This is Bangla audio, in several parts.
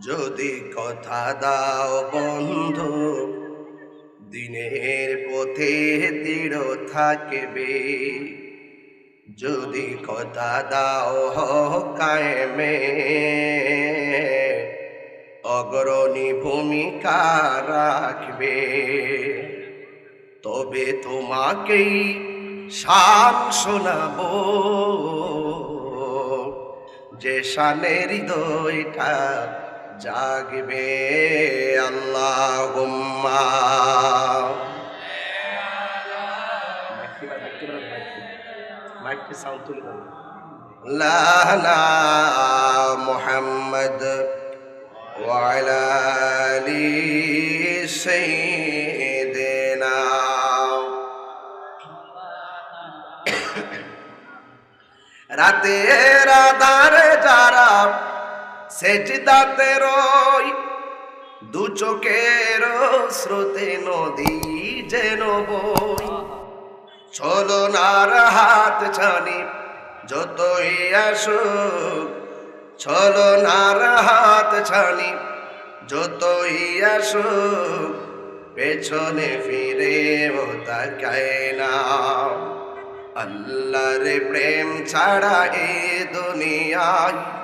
যদি কথা দাও বন্ধু, দিনের পথে দৃঢ় থাকবে। যদি কথা দাও কায়েমে, অগ্রণী ভূমিকা রাখবে। তবে তোমাকেই শান শোনাবো, যে শানের হৃদয়টা জাগবে আল্লাহ লালা মোহাম্মদ ওয়ালালি সৈদেনা রাতের আধার যারা সেজদাতে রই দু চোখের স্রোতে নদী যেন বই। ছলনার হাত ছানি, যতই আসুক। ছলনার হাত ছানি, যতই আসুক। পেছনে ফিরে ও তাকায় না। আল্লাহর প্রেম ছাড়া এ দুনিয়ায়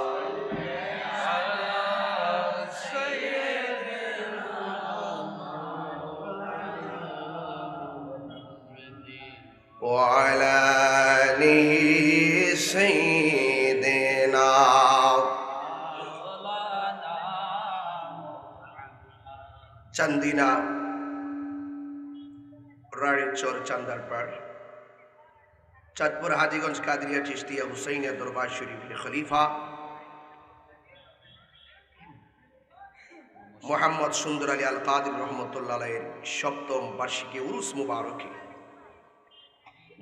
سيدنا চান্দিনা রানীচর চান্দারপাড় চাঁদপুর হাজিগঞ্জ কাদরিয়া চিস্তিয়া হুসাইনিয়া দরবার শরীফের খলিফা মোহাম্মদ সুন্দর আলী আল কাদির রহমতুল্লাহ এর সপ্তম বার্ষিকী উরুস মুবারকে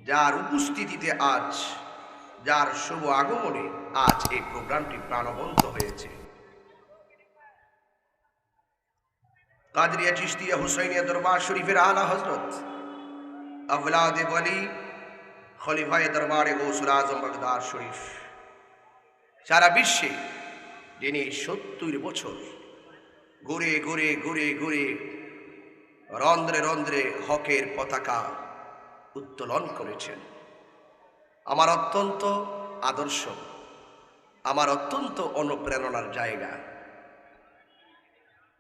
যার উপস্থিতিতে আজ যার শুভ আগমনে আজ এই প্রোগ্রামটি প্রাণবন্ত হয়েছে। কাদরিয়া চিস্তিয়া হুসাইনিয়া দরবার শরীফের আলা হজরত আওলাদে বলি খলিফায় দরবারে গৌসুল আজম বাগদার শরীফ। সারা বিশ্বে যিনি সত্তর বছর ঘুরে ঘুরে ঘুরে ঘুরে রন্ধ্রে রন্ধ্রে হকের পতাকা উত্তোলন করেছেন। আমার অত্যন্ত আদর্শ, আমার অত্যন্ত অনুপ্রেরণার জায়গা।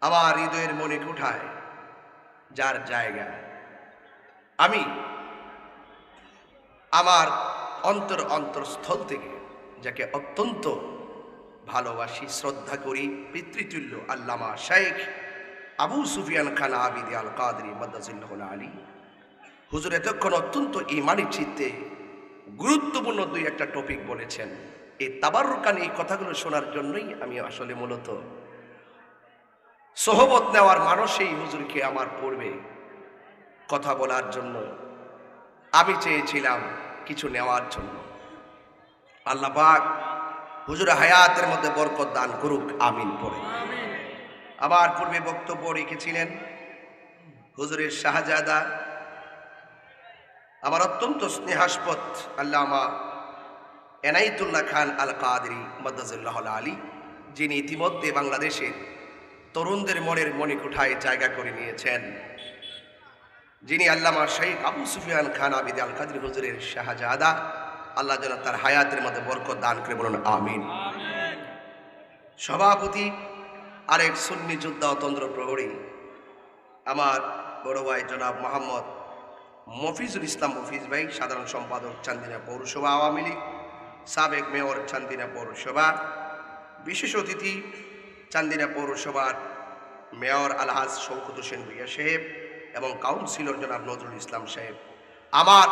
আমার হৃদয়ের মনে কোঠায় যার জায়গা। আমি আমার অন্তর অন্তরস্থল থেকে যাকে অত্যন্ত ভালোবাসি, শ্রদ্ধা করি, পিতৃতুল্য আল্লামা শেখ আবু সুফিয়ান খান আবিদি আল কাদরি মদ্দাজিল্লাহ আলী। হুজুর এতক্ষণ অত্যন্ত ইমানি চিত্তে গুরুত্বপূর্ণ দুই একটা টপিক বলেছেন। এই তাবারুকান এই কথাগুলো শোনার জন্যই আমি আসলে মূলত সহবত নেওয়ার মানুষই হুজুরকে আমার পূর্বে কথা বলার জন্য আমি চেয়েছিলাম কিছু নেওয়ার জন্য। আল্লাহ পাক হুজুর হায়াতের মধ্যে বরকত দান করুক আমিন পড়ে। আবার পূর্বে বক্তব্য রেখেছিলেন হুজুরের শাহজাদা আমার অত্যন্ত স্নেহাস্পদ আল্লামা এনাইতুল্লাহ খান আল কাদরি মদাজুল্লাহ আলী, যিনি ইতিমধ্যে বাংলাদেশের তরুণদের মনের মনে কোঠায় জায়গা করে নিয়েছেন। যিনি আল্লামা শেখ আবু সুফিয়ান খান আবিদ আল কাদরি হুজুরের শাহজাদা, আল্লাহ যেন তার হায়াতের মধ্যে বরকত দান করে বলুন, আমিন। সভাপতি আরেক সুন্নি যোদ্ধা অতন্ত্র প্রহরী আমার বড় ভাই জনাব মোহাম্মদ মফিজুল ইসলাম মফিজ ভাই, সাধারণ সম্পাদক চান্দিনা পৌরসভা আওয়ামী লীগ, সাবেক মেয়র চান্দিনা পৌরসভা, বিশেষ অতিথি চান্দিনা পৌরসভার মেয়র আলহাজ শৌকত হোসেন ভুইয়া সাহেব এবং কাউন্সিলর জনাব নজরুল ইসলাম সাহেব। আমার